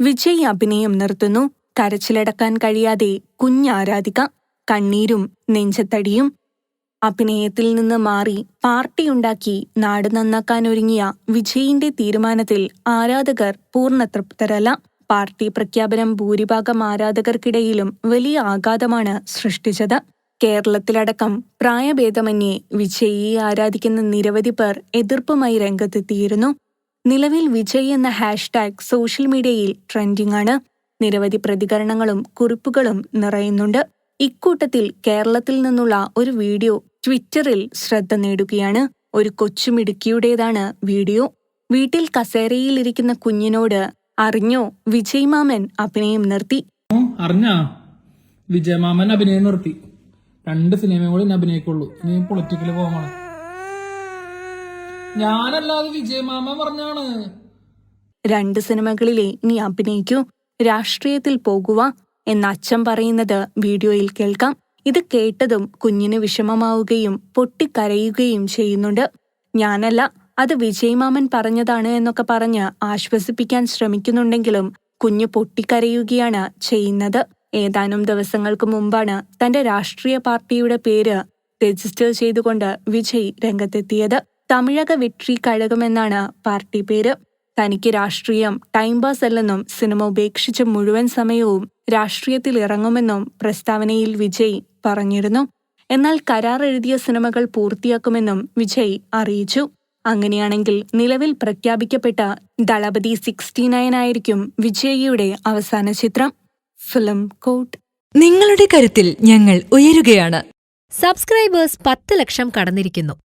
വിജയ് അഭിനയം നിർത്തുന്നു. കരച്ചിലടക്കാൻ കഴിയാതെ കുഞ്ഞാരാധിക കണ്ണീരും നെഞ്ചത്തടിയും അഭിനയത്തിൽ നിന്ന് മാറി പാർട്ടിയുണ്ടാക്കി നാട് നന്നാക്കാൻ ഒരുങ്ങിയ വിജയിന്റെ തീരുമാനത്തിൽ ആരാധകർ പൂർണ തൃപ്തരല്ല. പാർട്ടി പ്രഖ്യാപനം ഭൂരിഭാഗം ആരാധകർക്കിടയിലും വലിയ ആഘാതമാണ് സൃഷ്ടിച്ചത്. കേരളത്തിലടക്കം പ്രായഭേദമന്യേ വിജയിയെ ആരാധിക്കുന്ന നിരവധി പേർ എതിർപ്പുമായി രംഗത്തെത്തിയിരുന്നു. നിലവിൽ വിജയ് എന്ന ഹാഷ്ടാഗ് സോഷ്യൽ മീഡിയയിൽ ട്രെൻഡിംഗ് ആണ് നിരവധി പ്രതികരണങ്ങളും കുറിപ്പുകളും നിറയുന്നുണ്ട്. ഇക്കൂട്ടത്തിൽ കേരളത്തിൽ നിന്നുള്ള ഒരു വീഡിയോ ട്വിറ്ററിൽ ശ്രദ്ധ നേടുകയാണ്. ഒരു കൊച്ചുമിടുക്കിയുടേതാണ് വീഡിയോ. വീട്ടിൽ കസേരയിലിരിക്കുന്ന കുഞ്ഞിനോട് അറിഞ്ഞോ വിജയ് മാമൻ അഭിനയം നിർത്തി. അറിഞ്ഞാ? വിജയമാമൻ അഭിനയം നിർത്തി. രണ്ട് സിനിമയും കൂടി അഭിനയിക്കുള്ളൂ. പൊളിറ്റിക്കൽ പോകണം ഞാനല്ലാതെ വിജയമാമ പറഞ്ഞാണ്. രണ്ട് സിനിമകളിലെ നീ അഭിനയിക്കൂ രാഷ്ട്രീയത്തിൽ പോകുക എന്ന അച്ഛൻ പറയുന്നത് വീഡിയോയിൽ കേൾക്കാം. ഇത് കേട്ടതും കുഞ്ഞിന് വിഷമമാവുകയും പൊട്ടിക്കരയുകയും ചെയ്യുന്നുണ്ട്. ഞാനല്ല അത് വിജയമാമൻ പറഞ്ഞതാണ് എന്നൊക്കെ പറഞ്ഞ് ആശ്വസിപ്പിക്കാൻ ശ്രമിക്കുന്നുണ്ടെങ്കിലും കുഞ്ഞ് പൊട്ടിക്കരയുകയാണ് ചെയ്യുന്നത്. ഏതാനും ദിവസങ്ങൾക്ക് മുമ്പാണ് തന്റെ രാഷ്ട്രീയ പാർട്ടിയുടെ പേര് രജിസ്റ്റർ ചെയ്തുകൊണ്ട് വിജയ് രംഗത്തെത്തിയത്. തമിഴക വെട്രി കഴകമെന്നാണ് പാർട്ടി പേര്. തനിക്ക് രാഷ്ട്രീയം ടൈം പാസ് അല്ലെന്നും സിനിമ ഉപേക്ഷിച്ച മുഴുവൻ സമയവും രാഷ്ട്രീയത്തിൽ ഇറങ്ങുമെന്നും പ്രസ്താവനയിൽ വിജയ് പറഞ്ഞിരുന്നു. എന്നാൽ കരാർ എഴുതിയ സിനിമകൾ പൂർത്തിയാക്കുമെന്നും വിജയ് അറിയിച്ചു. അങ്ങനെയാണെങ്കിൽ നിലവിൽ പ്രഖ്യാപിക്കപ്പെട്ട ദളപതി സിക്സ്റ്റി നയൻ ആയിരിക്കും വിജയിയുടെ അവസാന ചിത്രം. ഫിലിം കോട്ട്. നിങ്ങളുടെ കരുത്തിൽ ഞങ്ങൾ ഉയരുകയാണ്. സബ്സ്ക്രൈബേഴ്സ് പത്ത് ലക്ഷം കടന്നിരിക്കുന്നു.